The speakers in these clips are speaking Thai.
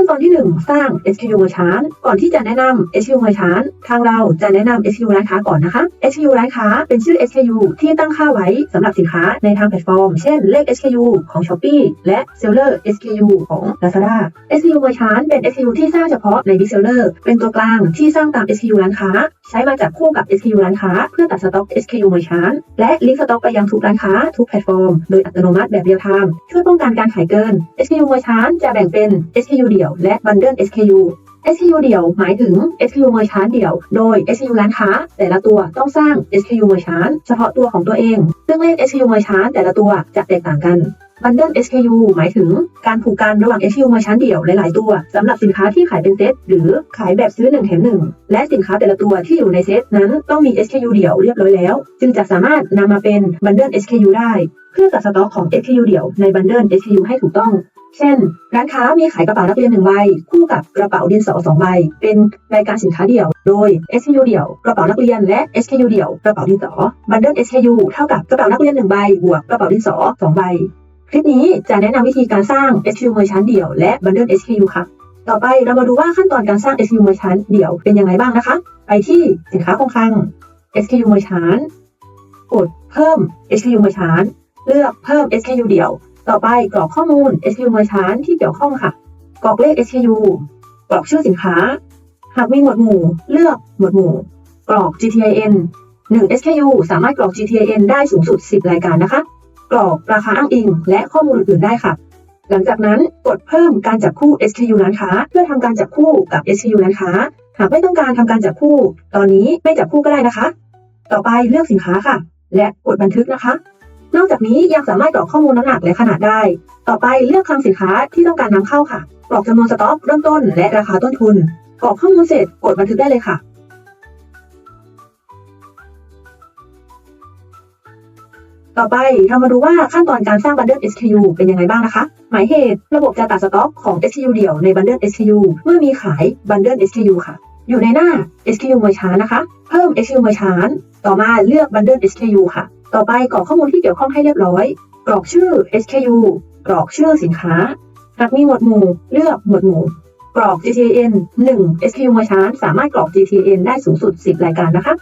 ขั้นตอนที่ 1 สร้าง SKU Merchant ก่อนที่จะแนะนำ SKU Merchant ทางเราจะแนะนำ SKU ร้านค้าก่อนนะคะ SKU ร้านค้าเป็นชื่อ SKU ที่ตั้งค่าไว้สำหรับสินค้าในทางแพลตฟอร์ม เช่น เลข SKU ของ Shopee และ Seller SKU ของ Lazada SKU Merchant เป็น SKU ที่สร้างเฉพาะใน Big Seller เป็นตัวกลางที่สร้างตาม SKU ร้านค้า ใช้มาจับคู่กับ SKU ร้านค้า เพื่อตัดสต็อก SKU Merchant และลิงก์สต็อกไปยังทุกร้านค้าทุกแพลตฟอร์ม โดยอัตโนมัติแบบเรียลไทม์ช่วยป้องกันการขายเกิน SKU Merchant จะแบ่งเป็น SKU เดี่ยวและ Bundle SKU SKU เดี่ยวหมายถึง SKU Merchant เดี่ยว โดย SKU ร้านค้า แต่ละตัวต้องสร้าง SKU Merchant เฉพาะตัวของตัวเอง ซึ่งเลข SKU Merchant แต่ละตัวจะแตกต่างกัน Bundle SKU หมายถึงการผูกกันระหว่าง SKU Merchant เดี่ยวหลาย ๆ ตัวสำหรับสินค้าที่ขายเป็นเซตหรือขายแบบซื้อ1แถม1และสินค้าแต่ละตัวที่อยู่ในเซตนั้นต้องมี SKU เดี่ยวเรียบร้อยแล้ว จึงจะสามารถนำมาเป็น Bundle SKU ได้ เพื่อจัดสต็อกของ SKU เดี่ยวใน Bundle SKU ให้ถูกต้องเช่น ร้านค้ามีขายกระเป๋านักเรียนหนึ่งใบ คู่กับกระเป๋าดินสอสองใบ เป็นรายการสินค้าเดี่ยว โดย SKU เดี่ยว กระเป๋านักเรียนและ SKU เดี่ยว กระเป๋าดินสอ Bundle SKU เท่ากับกระเป๋านักเรียนหนึ่งใบ บวกกระเป๋าดินสอสองใบ คลิปนี้จะแนะนำวิธีการสร้าง SKU Merchant เดี่ยวและ Bundle SKU ค่ะ ต่อไปเรามาดูว่าขั้นตอนการสร้าง SKU Merchant เดี่ยวเป็นยังไงบ้างนะคะ ไปที่สินค้าคงคลัง SKU Merchant กดเพิ่ม SKU Merchant เลือกเพิ่ม SKU เดี่ยว ต่อไปกรอกข้อมูล SKU Merchant ที่เกี่ยวข้องค่ะกรอกเลข SKU กรอกชื่อสินค้า หากมีหมวดหมู่ เลือกหมวดหมู่ กรอก GTIN 1 SKU สามารถกรอก GTIN ได้สูงสุด 10 รายการนะคะ กรอกราคาอ้างอิง และข้อมูลอื่นได้ค่ะ หลังจากนั้นกดเพิ่มการจับคู่ SKU ร้านค้า เพื่อทำการจับคู่กับ SKU ร้านค้า หากไม่ต้องการทำการจับคู่ ตอนนี้ไม่จับคู่ก็ได้นะคะ ต่อไปเลือกสินค้าค่ะ และกดบันทึกนะคะ นอกจากนี้ยังสามารถกรอกข้อมูลน้ำหนักและขนาดได้ ต่อไปเลือกคลังสินค้าที่ต้องการนำเข้าค่ะกรอกจำนวนสต็อกเริ่มต้นและราคาต้นทุนกรอกข้อมูลเสร็จกดบันทึกได้เลยค่ะ ต่อไปเรามาดูว่าขั้นตอนการสร้าง Bundle SKU เป็นยังไงบ้างนะคะ หมายเหตุ ระบบจะตัดสต็อกของ SKU เดี่ยวใน Bundle SKU เมื่อมีขาย Bundle SKU ค่ะ อยู่ในหน้า SKU Merchant นะคะ เพิ่ม SKU Merchant ต่อมาเลือก Bundle SKU ค่ะ ต่อไปกรอกข้อมูลที่เกี่ยวข้องให้เรียบร้อย กรอกชื่อ SKU กรอกชื่อสินค้า หากมีหมวดหมู่ เลือกหมวดหมู่กรอก GTN 1 SKU Merchant สามารถกรอก GTN ได้สูงสุด 10 รายการนะคะ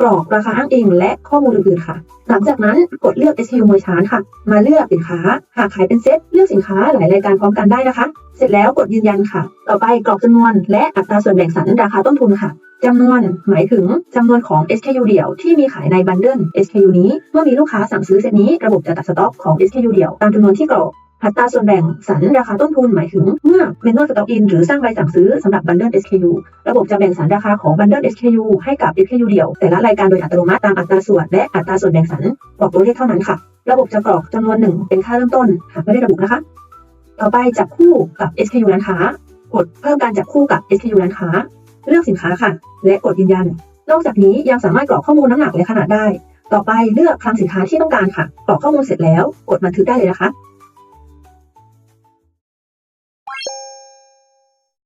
กรอกราคาอ้างอิงและข้อมูลอื่นๆค่ะ หลังจากนั้นกดเลือก SKU Merchant ค่ะ มาเลือกสินค้า หากขายเป็นเซ็ตเลือกสินค้าหลายรายการพร้อมกันได้นะคะ เสร็จแล้วกดยืนยันค่ะ ต่อไปกรอกจำนวนและอัตราส่วนแบ่งสรรราคาต้นทุนค่ะจำนวนหมายถึงจำนวนของ SKU เดี่ยวที่มีขายในบันเดิล SKU นี้ เมื่อมีลูกค้าสั่งซื้อเซตนี้ ระบบจะตัดสต็อกของ SKU เดี่ยวตามจำนวนที่กรอก อัตราส่วนแบ่งสรรราคาต้นทุนหมายถึง เมื่อ Manual Stock In หรือสร้างใบสั่งซื้อสำหรับ Bundle SKU ระบบจะแบ่งสรรราคาของ Bundle SKU ให้กับ SKU เดี่ยว แต่ละรายการโดยอัตโนมัติตามอัตราส่วนและอัตราส่วนแบ่งสรรบอกตัวเลขเท่านั้นค่ะ ระบบจะกรอกจำนวนหนึ่งเป็นค่าเริ่มต้นหากไม่ได้ระบุนะคะ ต่อไปจับคู่กับ SKU ร้านค้ากดเพิ่มการจับคู่กับ SKU ร้านค้า เลือกสินค้าค่ะ และกดยืนยัน นอกจากนี้ยังสามารถกรอกข้อมูลน้ำหนักและขนาดได้ ต่อไปเลือกคลังสินค้าที่ต้องการค่ะ กรอกข้อมูลเสร็จแล้ว กดบันทึกได้เลยนะคะ